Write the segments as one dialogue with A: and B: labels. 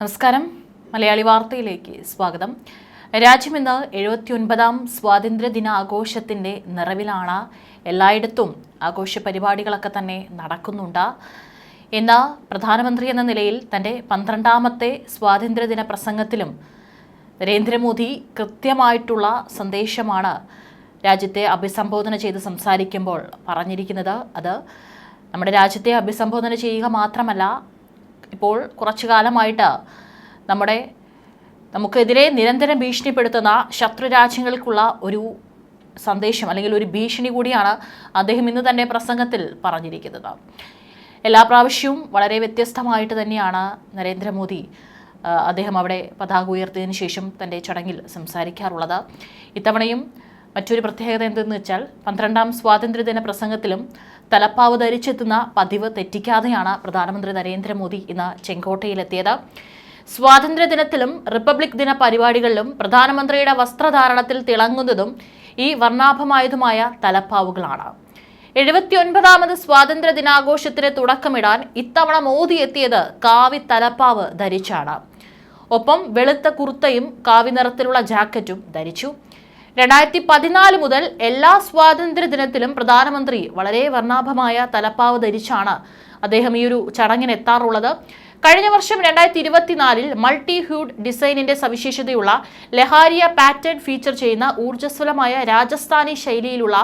A: നമസ്കാരം. മലയാളി വാർത്തയിലേക്ക് സ്വാഗതം. രാജ്യം ഇന്ന് എഴുപത്തിയൊൻപതാം സ്വാതന്ത്ര്യദിന ആഘോഷത്തിന്റെ നിറവിലാണ് എല്ലായിടത്തും ആഘോഷ പരിപാടികളൊക്കെ തന്നെ നടക്കുന്നുണ്ട്. ഇന്ന് പ്രധാനമന്ത്രി എന്ന നിലയിൽ തന്റെ പന്ത്രണ്ടാമത്തെ സ്വാതന്ത്ര്യദിന പ്രസംഗത്തിലും നരേന്ദ്രമോദി കൃത്യമായിട്ടുള്ള സന്ദേശമാണ് രാജ്യത്തെ അഭിസംബോധന ചെയ്ത് സംസാരിക്കുമ്പോൾ പറഞ്ഞിരിക്കുന്നത്. അത് നമ്മുടെ രാജ്യത്തെ അഭിസംബോധന ചെയ്യുക മാത്രമല്ല ഇപ്പോൾ കുറച്ചു കാലമായിട്ട് നമ്മുടെ നമുക്കെതിരെ നിരന്തരം ഭീഷണിപ്പെടുത്തുന്ന ശത്രുരാജ്യങ്ങൾക്കുള്ള ഒരു സന്ദേശം അല്ലെങ്കിൽ ഒരു ഭീഷണി കൂടിയാണ് അദ്ദേഹം ഇന്ന് തന്നെ പ്രസംഗത്തിൽ പറഞ്ഞിരിക്കുന്നത്. എല്ലാ പ്രാവശ്യവും വളരെ വ്യത്യസ്തമായിട്ട് തന്നെയാണ് നരേന്ദ്രമോദി അദ്ദേഹം അവിടെ പതാക ഉയർത്തിയതിനു ശേഷം തന്റെ ചടങ്ങിൽ സംസാരിക്കാറുള്ളത്. ഇത്തവണയും മറ്റൊരു പ്രത്യേകത എന്തെന്ന് വെച്ചാൽ പന്ത്രണ്ടാം സ്വാതന്ത്ര്യദിന പ്രസംഗത്തിലും തലപ്പാവ് ധരിച്ചെത്തുന്ന പതിവ് തെറ്റിക്കാതെയാണ് പ്രധാനമന്ത്രി നരേന്ദ്രമോദി ഇന്ന് ചെങ്കോട്ടയിലെത്തിയത്. സ്വാതന്ത്ര്യദിനത്തിലും റിപ്പബ്ലിക് ദിന പരിപാടികളിലും പ്രധാനമന്ത്രിയുടെ വസ്ത്രധാരണത്തിൽ തിളങ്ങുന്നതും ഈ വർണാഭമായതുമായ തലപ്പാവുകളാണ്. എഴുപത്തിയൊൻപതാമത് സ്വാതന്ത്ര്യ ദിനാഘോഷത്തിന് തുടക്കമിടാൻ ഇത്തവണ മോദി എത്തിയത് കാവി തലപ്പാവ് ധരിച്ചാണ്. ഒപ്പം വെളുത്ത കുർത്തയും കാവി നിറത്തിലുള്ള ജാക്കറ്റും ധരിച്ചു. രണ്ടായിരത്തി പതിനാല് മുതൽ എല്ലാ സ്വാതന്ത്ര്യ ദിനത്തിലും പ്രധാനമന്ത്രി വളരെ വർണാഭമായ തലപ്പാവ് ധരിച്ചാണ് അദ്ദേഹം ഈ ഒരു ചടങ്ങിന് എത്താറുള്ളത് കഴിഞ്ഞ വർഷം രണ്ടായിരത്തി ഇരുപത്തിനാലിൽ മൾട്ടി ഹ്യൂഡ് ഡിസൈനിന്റെ സവിശേഷതയുള്ള ലഹാരിയ പാറ്റേൺ ഫീച്ചർ ചെയ്യുന്ന ഊർജസ്വലമായ രാജസ്ഥാനി ശൈലിയിലുള്ള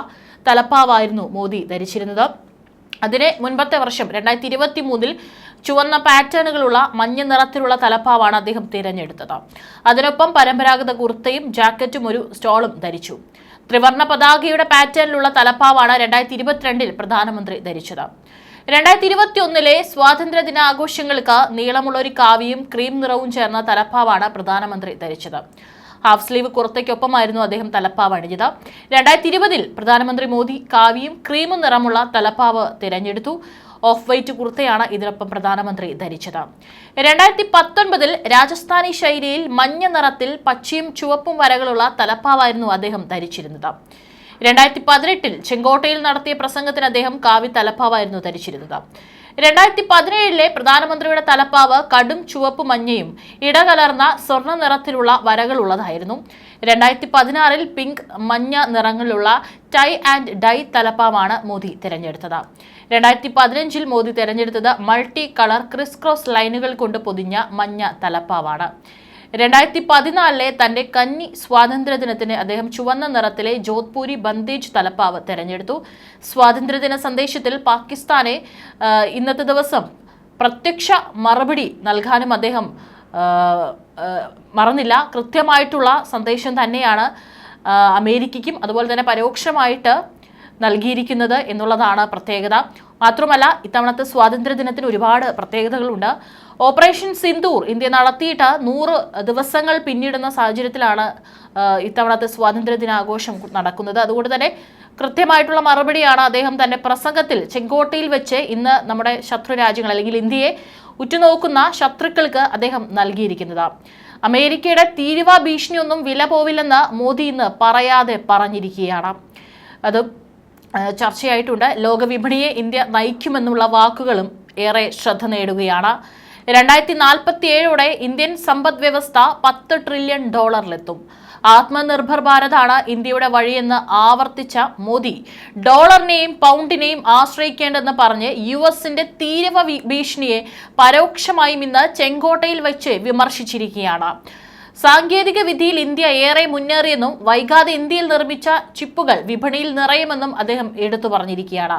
A: തലപ്പാവായിരുന്നു മോദി ധരിച്ചിരുന്നത്. അതിന് മുൻപത്തെ വർഷം രണ്ടായിരത്തി ഇരുപത്തി മൂന്നിൽ ചുവന്ന പാറ്റേണുകളുള്ള മഞ്ഞ നിറത്തിലുള്ള തലപ്പാവാണ് അദ്ദേഹം തിരഞ്ഞെടുത്തത്. അതിനൊപ്പം പരമ്പരാഗത കുർത്തയും ജാക്കറ്റും ഒരു സ്റ്റോളും ധരിച്ചു. ത്രിവർണ പതാകയുടെ പാറ്റേണിലുള്ള തലപ്പാവാണ് രണ്ടായിരത്തി ഇരുപത്തിരണ്ടിൽ പ്രധാനമന്ത്രി ധരിച്ചത്. രണ്ടായിരത്തി ഇരുപത്തി ഒന്നിലെ സ്വാതന്ത്ര്യ ദിനാഘോഷങ്ങൾക്ക് നീളമുള്ള ഒരു കാവിയും ക്രീം നിറവും ചേർന്ന തലപ്പാവാണ് പ്രധാനമന്ത്രി ധരിച്ചത്. ഹാഫ് സ്ലീവ് കുർത്തയ്ക്കൊപ്പമായിരുന്നു അദ്ദേഹം തലപ്പാവ് അണിഞ്ഞത്. രണ്ടായിരത്തി ഇരുപതിൽ പ്രധാനമന്ത്രി മോദി കാവിയും ക്രീമും നിറമുള്ള തലപ്പാവ് തിരഞ്ഞെടുത്തു. ഓഫ് വൈറ്റ് കുർത്തയാണ് ഇതിനൊപ്പം പ്രധാനമന്ത്രി ധരിച്ചത്. രണ്ടായിരത്തി പത്തൊൻപതിൽ രാജസ്ഥാനി ശൈലിയിൽ മഞ്ഞ നിറത്തിൽ പച്ചയും ചുവപ്പും വരകളുള്ള തലപ്പാവായിരുന്നു അദ്ദേഹം ധരിച്ചിരുന്നത്. രണ്ടായിരത്തി പതിനെട്ടിൽ ചെങ്കോട്ടയിൽ നടത്തിയ പ്രസംഗത്തിന് അദ്ദേഹം കാവി തലപ്പാവായിരുന്നു ധരിച്ചിരുന്നത്. രണ്ടായിരത്തി പതിനേഴിലെ പ്രധാനമന്ത്രിയുടെ തലപ്പാവ് കടും ചുവപ്പ് മഞ്ഞയും ഇടകലർന്ന സ്വർണ നിറത്തിലുള്ള വരകളുള്ളതായിരുന്നു രണ്ടായിരത്തി പതിനാറിൽ പിങ്ക് മഞ്ഞ നിറങ്ങളിലുള്ള ടൈ ആൻഡ് ഡൈ തലപ്പാവാണ് മോദി തിരഞ്ഞെടുത്തത്. രണ്ടായിരത്തി പതിനഞ്ചിൽ മോദി തെരഞ്ഞെടുത്തത് മൾട്ടി കളർ ക്രിസ് ക്രോസ് ലൈനുകൾ കൊണ്ട് പൊതിഞ്ഞ മഞ്ഞ തലപ്പാവാണ്. രണ്ടായിരത്തി പതിനാലിലെ തന്റെ കന്നി സ്വാതന്ത്ര്യദിനത്തിന് അദ്ദേഹം ചുവന്ന നിറത്തിലെ ജോധ്പൂരി ബന്ദേജ് തലപ്പാവ് തെരഞ്ഞെടുത്തു. സ്വാതന്ത്ര്യദിന സന്ദേശത്തിൽ പാകിസ്ഥാനെ ഇന്നത്തെ ദിവസം പ്രത്യക്ഷ മറുപടി നൽകാനും അദ്ദേഹം മറന്നില്ല. കൃത്യമായിട്ടുള്ള സന്ദേശം തന്നെയാണ് അമേരിക്കയ്ക്കും അതുപോലെ തന്നെ പരോക്ഷമായിട്ട് നൽകിയിരിക്കുന്നത് എന്നുള്ളതാണ് പ്രത്യേകത. മാത്രമല്ല ഇത്തവണത്തെ സ്വാതന്ത്ര്യദിനത്തിന് ഒരുപാട് പ്രത്യേകതകളുണ്ട്. ഓപ്പറേഷൻ സിന്ദൂർ ഇന്ത്യ നടത്തിയിട്ട് നൂറ് ദിവസങ്ങൾ പിന്നിടുന്ന സാഹചര്യത്തിലാണ് ഇത്തവണത്തെ സ്വാതന്ത്ര്യദിനാഘോഷം നടക്കുന്നത്. അതുകൊണ്ട് തന്നെ കൃത്യമായിട്ടുള്ള മറുപടിയാണ് അദ്ദേഹം തന്റെ പ്രസംഗത്തിൽ ചെങ്കോട്ടയിൽ വെച്ച് ഇന്ന് നമ്മുടെ ശത്രു രാജ്യങ്ങൾ അല്ലെങ്കിൽ ഇന്ത്യയെ ഉറ്റുനോക്കുന്ന ശത്രുക്കൾക്ക് അദ്ദേഹം നൽകിയിരിക്കുന്നത്. അമേരിക്കയുടെ തീരുവ ഭീഷണിയൊന്നും വില പോവില്ലെന്ന് മോദി ഇന്ന് പറയാതെ പറഞ്ഞിരിക്കുകയാണ്. അത് ചർച്ചയായിട്ടുണ്ട്. ലോകവിപണിയെ ഇന്ത്യ നയിക്കുമെന്നുള്ള വാക്കുകളും ഏറെ ശ്രദ്ധ നേടുകയാണ്. രണ്ടായിരത്തി നാൽപ്പത്തി ഏഴോടെ ഇന്ത്യൻ സമ്പദ് വ്യവസ്ഥ പത്ത് ട്രില്യൺ ഡോളറിലെത്തും. ആത്മനിർഭർ ഭാരതാണ് ഇന്ത്യയുടെ വഴിയെന്ന് ആവർത്തിച്ച മോദി. ഡോളറിനെയും പൗണ്ടിനെയും ആശ്രയിക്കേണ്ടെന്ന് പറഞ്ഞ് യു എസിന്റെ തീരവ ഭീഷണിയെ പരോക്ഷമായും ഇന്ന് ചെങ്കോട്ടയിൽ വെച്ച് വിമർശിച്ചിരിക്കുകയാണ്. സാങ്കേതിക വിദ്യയിൽ ഇന്ത്യ ഏറെ മുന്നേറിയെന്നും വൈകാതെ ഇന്ത്യയിൽ നിർമ്മിച്ച ചിപ്പുകൾ വിപണിയിൽ നിറയുമെന്നും അദ്ദേഹം എടുത്തു പറഞ്ഞിരിക്കുകയാണ്.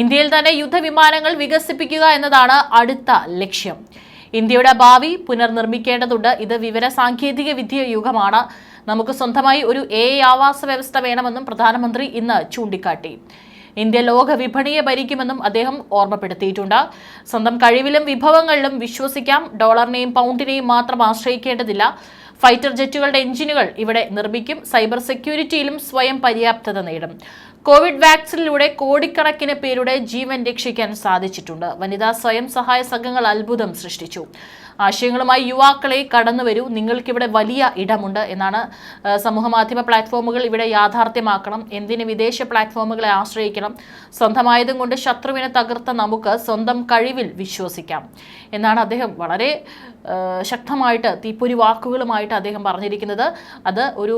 A: ഇന്ത്യയിൽ തന്നെ യുദ്ധവിമാനങ്ങൾ വികസിപ്പിക്കുക എന്നതാണ് അടുത്ത ലക്ഷ്യം. ഇന്ത്യയുടെ ഭാവി പുനർനിർമ്മിക്കേണ്ടതുണ്ട്. ഇത് വിവര സാങ്കേതിക വിദ്യ യുഗമാണ്. നമുക്ക് സ്വന്തമായി ഒരു എ ആവാസ വ്യവസ്ഥ വേണമെന്നും പ്രധാനമന്ത്രി ഇന്ന് ചൂണ്ടിക്കാട്ടി. ഇന്ത്യ ലോക വിപണിയെ ഭരിക്കുമെന്നും അദ്ദേഹം ഓർമ്മപ്പെടുത്തിയിട്ടുണ്ട്. സ്വന്തം കഴിവിലും വിഭവങ്ങളിലും വിശ്വസിക്കാം. ഡോളറിനെയും പൗണ്ടിനെയും മാത്രം ആശ്രയിക്കേണ്ടതില്ല. ഫൈറ്റർ ജെറ്റുകളുടെ എഞ്ചിനുകൾ ഇവിടെ നിർമ്മിക്കും. സൈബർ സെക്യൂരിറ്റിയിലും സ്വയം പര്യാപ്തത നേടും. കോവിഡ് വാക്സിനിലൂടെ കോടിക്കണക്കിന് പേരുടെ ജീവൻ രക്ഷിക്കാൻ സാധിച്ചിട്ടുണ്ട്. വനിതാ സ്വയം സഹായ സംഘങ്ങൾ അത്ഭുതം സൃഷ്ടിച്ചു. ആശയങ്ങളുമായി യുവാക്കളെ കടന്നു വരൂ. നിങ്ങൾക്കിവിടെ വലിയ ഇടമുണ്ട് എന്നാണ് സമൂഹ സമൂഹമാധ്യമ പ്ലാറ്റ്ഫോമുകൾ ഇവിടെ യാഥാർത്ഥ്യമാക്കണം. എന്തിന് വിദേശ പ്ലാറ്റ്ഫോമുകളെ ആശ്രയിക്കണം? സ്വന്തമായതും കൊണ്ട് ശത്രുവിനെ തകർത്ത നമുക്ക് സ്വന്തം കഴിവിൽ വിശ്വസിക്കാം. എന്നാണ് അദ്ദേഹം വളരെ ശക്തമായിട്ട് തീപ്പൊരി വാക്കുകളുമായിട്ട് അദ്ദേഹം പറഞ്ഞിരിക്കുന്നത് അത് ഒരു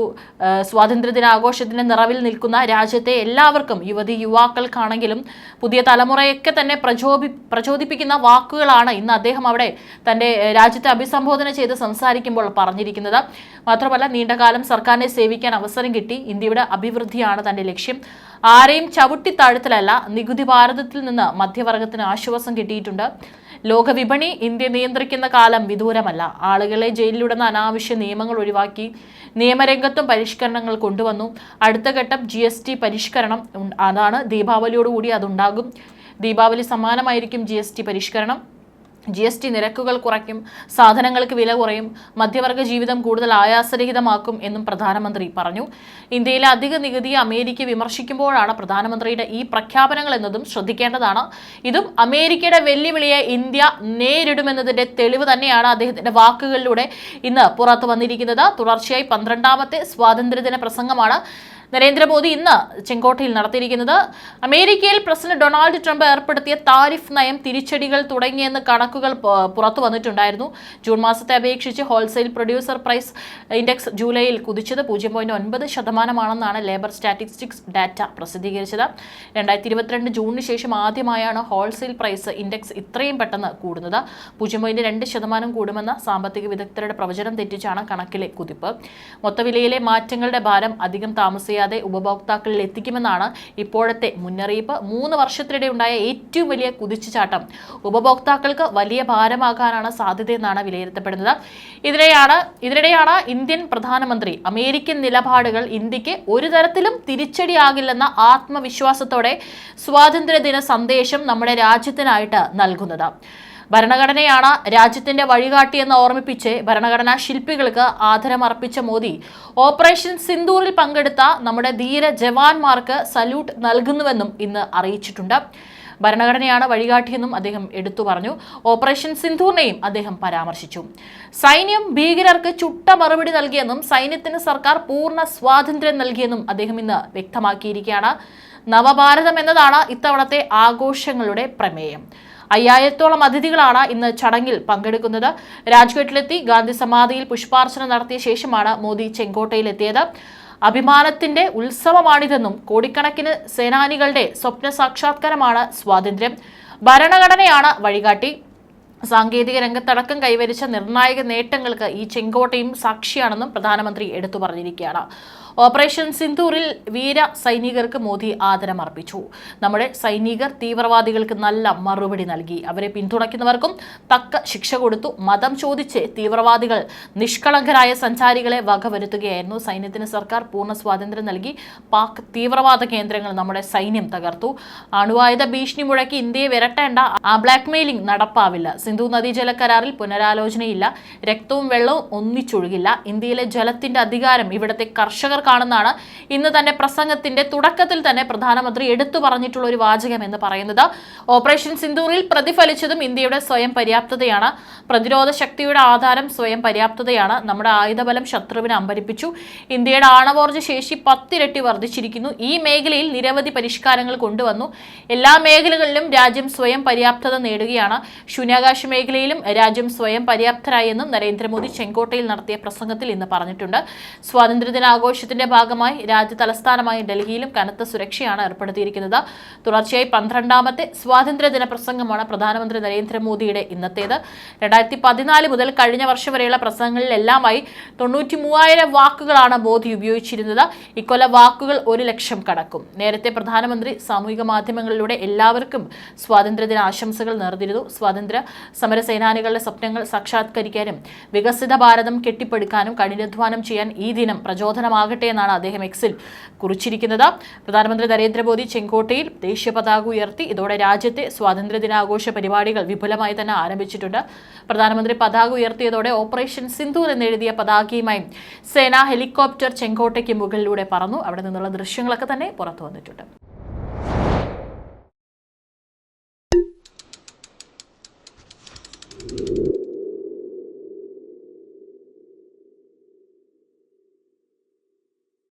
A: സ്വാതന്ത്ര്യദിനാഘോഷത്തിന്റെ നിറവിൽ നിൽക്കുന്ന രാജ്യത്തെ എല്ലാവർക്കും യുവതി യുവാക്കൾക്കാണെങ്കിലും പുതിയ തലമുറയൊക്കെ തന്നെ പ്രചോദി പ്രചോദിപ്പിക്കുന്ന വാക്കുകളാണ് ഇന്ന് അദ്ദേഹം അവിടെ തന്റെ രാജ്യത്തെ അഭിസംബോധന ചെയ്ത് സംസാരിക്കുമ്പോൾ പറഞ്ഞിരിക്കുന്നത്. മാത്രമല്ല നീണ്ടകാലം സർക്കാരിനെ സേവിക്കാൻ അവസരം കിട്ടി. ഇന്ത്യയുടെ അഭിവൃദ്ധിയാണ് തന്റെ ലക്ഷ്യം. ആരെയും ചവിട്ടിത്താഴ്ത്തലല്ല നികുതി ഭാരതത്തിൽ നിന്ന് മധ്യവർഗത്തിന് ആശ്വാസം കിട്ടിയിട്ടുണ്ട്. ലോകവിപണി ഇന്ത്യ നിയന്ത്രിക്കുന്ന കാലം വിദൂരമല്ല. ആളുകളെ ജയിലിലിടുന്ന അനാവശ്യ നിയമങ്ങൾ ഒഴിവാക്കി നിയമരംഗത്തും പരിഷ്കരണങ്ങൾ കൊണ്ടുവന്നു. അടുത്ത ഘട്ടം ജി എസ് ടി പരിഷ്കരണം അതാണ്. ദീപാവലിയോടുകൂടി അതുണ്ടാകും. ദീപാവലി സമാനമായിരിക്കും ജി എസ് ടി പരിഷ്കരണം. ജി എസ് ടി നിരക്കുകൾ കുറയ്ക്കും സാധനങ്ങൾക്ക് വില കുറയും മധ്യവർഗ ജീവിതം കൂടുതൽ ആയാസരഹിതമാക്കും എന്നും പ്രധാനമന്ത്രി പറഞ്ഞു. ഇന്ത്യയിലെ അധിക നികുതി അമേരിക്ക വിമർശിക്കുമ്പോഴാണ് പ്രധാനമന്ത്രിയുടെ ഈ പ്രഖ്യാപനങ്ങൾ എന്നതും ശ്രദ്ധിക്കേണ്ടതാണ്. ഇതും അമേരിക്കയുടെ വെല്ലുവിളിയെ ഇന്ത്യ നേരിടുമെന്നതിന്റെ തെളിവ് തന്നെയാണ് അദ്ദേഹത്തിന്റെ വാക്കുകളിലൂടെ ഇന്ന് പുറത്തു വന്നിരിക്കുന്നത്. തുടർച്ചയായി പന്ത്രണ്ടാമത്തെ സ്വാതന്ത്ര്യദിന പ്രസംഗമാണ്. നരേന്ദ്രമോദി ഇന്ന് ചെങ്കോട്ടയിൽ നടത്തിയിരിക്കുന്നത് അമേരിക്കയിൽ പ്രസിഡന്റ് ഡൊണാൾഡ് ട്രംപ് ഏർപ്പെടുത്തിയ താരിഫ് നയം തിരിച്ചടികൾ തുടങ്ങിയെന്ന് കണക്കുകൾ പുറത്തു വന്നിട്ടുണ്ടായിരുന്നു. ജൂൺ മാസത്തെ അപേക്ഷിച്ച് ഹോൾസെയിൽ പ്രൊഡ്യൂസർ പ്രൈസ് ഇൻഡെക്സ് ജൂലൈയിൽ കുതിച്ചത് പൂജ്യം പോയിന്റ് ഒൻപത് ശതമാനമാണെന്നാണ് ലേബർ സ്റ്റാറ്റിസ്റ്റിക്സ് ഡാറ്റ പ്രസിദ്ധീകരിച്ചത്. രണ്ടായിരത്തി ഇരുപത്തിരണ്ട് ജൂണിന് ശേഷം ആദ്യമായാണ് ഹോൾസെയിൽ പ്രൈസ് ഇൻഡെക്സ് ഇത്രയും പെട്ടെന്ന് കൂടുന്നത്. പൂജ്യം പോയിന്റ് രണ്ട് ശതമാനം കൂടുമെന്ന സാമ്പത്തിക വിദഗ്ധരുടെ പ്രവചനം തെറ്റിച്ചാണ് കണക്കിലെ കുതിപ്പ്. മൊത്തവിലയിലെ മാറ്റങ്ങളുടെ ഭാരം അധികം താമസിയാതെ ഉപഭോക്താക്കളിൽ എത്തിക്കുമെന്നാണ് ഇപ്പോഴത്തെ മുന്നറിയിപ്പ്. മൂന്ന് വർഷത്തിനിടെ ഉണ്ടായ ഏറ്റവും വലിയ കുതിച്ചുചാട്ടം. ഉപഭോക്താക്കൾക്ക് വലിയ ഭാരമാകാനാണ് സാധ്യതയെന്നാണ് വിലയിരുത്തപ്പെടുന്നത്. ഇതിനെയാണ് ഇതിനിടെയാണ് ഇന്ത്യൻ പ്രധാനമന്ത്രി അമേരിക്കൻ നിലപാടുകൾ ഇന്ത്യയ്ക്ക് ഒരു തരത്തിലും തിരിച്ചടിയാകില്ലെന്ന ആത്മവിശ്വാസത്തോടെ സ്വാതന്ത്ര്യദിന സന്ദേശം നമ്മുടെ രാജ്യത്തിനായിട്ട് നൽകുന്നത്. ഭരണഘടനയാണ് രാജ്യത്തിന്റെ വഴികാട്ടിയെന്ന് ഓർമ്മിപ്പിച്ച് ഭരണഘടനാ ശില്പികൾക്ക് ആദരമർപ്പിച്ച മോദി. ഓപ്പറേഷൻ സിന്ദൂറിൽ പങ്കെടുത്ത നമ്മുടെ ധീര ജവാന്മാർക്ക് സല്യൂട്ട് നൽകുന്നുവെന്നും ഇന്ന് അറിയിച്ചിട്ടുണ്ട്. ഭരണഘടനയാണ് വഴികാട്ടിയെന്നും അദ്ദേഹം എടുത്തു പറഞ്ഞു. ഓപ്പറേഷൻ സിന്ധൂറിനെയും അദ്ദേഹം പരാമർശിച്ചു. സൈന്യം ഭീകരർക്ക് ചുട്ട മറുപടി നൽകിയെന്നും സൈന്യത്തിന് സർക്കാർ പൂർണ സ്വാതന്ത്ര്യം നൽകിയെന്നും അദ്ദേഹം ഇന്ന് വ്യക്തമാക്കിയിരിക്കുകയാണ്. നവഭാരതം എന്നതാണ് ഇത്തവണത്തെ ആഘോഷങ്ങളുടെ പ്രമേയം. അയ്യായിരത്തോളം അതിഥികളാണ് ഇന്ന് ചടങ്ങിൽ പങ്കെടുക്കുന്നത്. രാജ്ഘട്ടിലെത്തി ഗാന്ധി സമാധിയിൽ പുഷ്പാർച്ചന നടത്തിയ ശേഷമാണ് മോദി ചെങ്കോട്ടയിലെത്തിയത്. അഭിമാനത്തിന്റെ ഉത്സവമാണിതെന്നും കോടിക്കണക്കിന് സേനാനികളുടെ സ്വപ്ന സാക്ഷാത്കാരമാണ് സ്വാതന്ത്ര്യം. ഭരണഘടനയാണ് വഴികാട്ടി. സാങ്കേതിക രംഗത്തടക്കം കൈവരിച്ച നിർണായക നേട്ടങ്ങൾക്ക് ഈ ചെങ്കോട്ടയും സാക്ഷിയാണെന്നും പ്രധാനമന്ത്രി എടുത്തു പറഞ്ഞിരിക്കുകയാണ്. ഓപ്പറേഷൻ സിന്ധൂറിൽ വീര സൈനികർക്ക് മോദി ആദരമർപ്പിച്ചു. നമ്മുടെ സൈനികർ തീവ്രവാദികൾക്ക് നല്ല മറുപടി നൽകി. അവരെ പിന്തുണയ്ക്കുന്നവർക്കും തക്ക ശിക്ഷ കൊടുത്തു. മതം ചോദിച്ച് തീവ്രവാദികൾ നിഷ്കളങ്കരായ സഞ്ചാരികളെ വകവരുത്തുകയായിരുന്നു. സൈന്യത്തിന് സർക്കാർ പൂർണ സ്വാതന്ത്ര്യം നൽകി. പാക് തീവ്രവാദ കേന്ദ്രങ്ങൾ നമ്മുടെ സൈന്യം തകർത്തു. അണുവായുധ ഭീഷണി മുഴക്കി ഇന്ത്യയെ വിരട്ടേണ്ട ആ ബ്ലാക്ക് മെയിലിംഗ് നടപ്പാവില്ല. സിന്ധു നദീജല കരാറിൽ പുനരാലോചനയില്ല. രക്തവും വെള്ളവും ഒന്നിച്ചൊഴുകില്ല. ഇന്ത്യയിലെ ജലത്തിന്റെ അധികാരം ഇവിടുത്തെ കർഷകർക്കാണെന്നാണ് ഇന്ന് തന്നെ പ്രസംഗത്തിന്റെ തുടക്കത്തിൽ തന്നെ പ്രധാനമന്ത്രി എടുത്തു പറഞ്ഞിട്ടുള്ള ഒരു വാചകം എന്ന് പറയുന്നത് ഓപ്പറേഷൻ സിന്ദൂറിൽ പ്രതിഫലിച്ചതും ഇന്ത്യയുടെ സ്വയം പര്യാപ്തതയാണ്. പ്രതിരോധ ശക്തിയുടെ ആധാരം സ്വയം പര്യാപ്തതയാണ്. നമ്മുടെ ആയുധബലം ശത്രുവിനെ അമ്പരിപ്പിച്ചു. ഇന്ത്യയുടെ ആണവോർജ ശേഷി പത്തിരട്ടി വർദ്ധിച്ചിരിക്കുന്നു. ഈ മേഖലയിൽ നിരവധി പരിഷ്കാരങ്ങൾ കൊണ്ടുവന്നു. എല്ലാ മേഖലകളിലും രാജ്യം സ്വയം പര്യാപ്തത നേടുകയാണ്. ശൂന്യാകാശ മേഖലയിലും രാജ്യം സ്വയം പര്യാപ്തരായെന്നും നരേന്ദ്രമോദി ചെങ്കോട്ടയിൽ നടത്തിയ പ്രസംഗത്തിൽ ഇന്ന് പറഞ്ഞിട്ടുണ്ട്. സ്വാതന്ത്ര്യദിനാഘോഷത്തിന്റെ ഭാഗമായി രാജ്യ തലസ്ഥാനമായ ഡൽഹിയിലും കനത്ത സുരക്ഷയാണ് ഏർപ്പെടുത്തിയിരിക്കുന്നത്. തുടർച്ചയായി പന്ത്രണ്ടാമത്തെ സ്വാതന്ത്ര്യദിന പ്രസംഗമാണ് പ്രധാനമന്ത്രി നരേന്ദ്രമോദിയുടെ ഇന്നത്തേത്. രണ്ടായിരത്തി പതിനാല് മുതൽ കഴിഞ്ഞ വർഷം വരെയുള്ള പ്രസംഗങ്ങളിലെല്ലാമായി തൊണ്ണൂറ്റി മൂവായിരം വാക്കുകളാണ് മോദി ഉപയോഗിച്ചിരുന്നത്. ഇക്കൊല വാക്കുകൾ ഒരു ലക്ഷം കടക്കും. നേരത്തെ പ്രധാനമന്ത്രി സാമൂഹിക മാധ്യമങ്ങളിലൂടെ എല്ലാവർക്കും സ്വാതന്ത്ര്യദിന ആശംസകൾ നേർന്നിരുന്നു. സ്വാതന്ത്ര്യ സമര സേനാനികളുടെ സ്വപ്നങ്ങൾ സാക്ഷാത്കരിക്കാനും വികസിത ഭാരതം കെട്ടിപ്പടുക്കാനും കഠിനാധ്വാനം ചെയ്യാൻ ഈ ദിനം പ്രചോദനമാകട്ടെ എന്നാണ് അദ്ദേഹം എക്സിൽ കുറിച്ചിരിക്കുന്നത്. പ്രധാനമന്ത്രി നരേന്ദ്രമോദി ചെങ്കോട്ടയിൽ ദേശീയ പതാക ഉയർത്തി ഇതോടെ രാജ്യത്തെ സ്വാതന്ത്ര്യ ദിനാഘോഷ പരിപാടികൾ വിപുലമായി തന്നെ ആരംഭിച്ചിട്ടുണ്ട്. പ്രധാനമന്ത്രി പതാക ഉയർത്തിയതോടെ ഓപ്പറേഷൻ സിന്ധു എന്നെഴുതിയ പതാകയുമായി സേനാ ഹെലികോപ്റ്റർ ചെങ്കോട്ടയ്ക്ക് മുകളിലൂടെ പറന്നു. അവിടെ നിന്നുള്ള ദൃശ്യങ്ങളൊക്കെ തന്നെ പുറത്തു വന്നിട്ടുണ്ട്.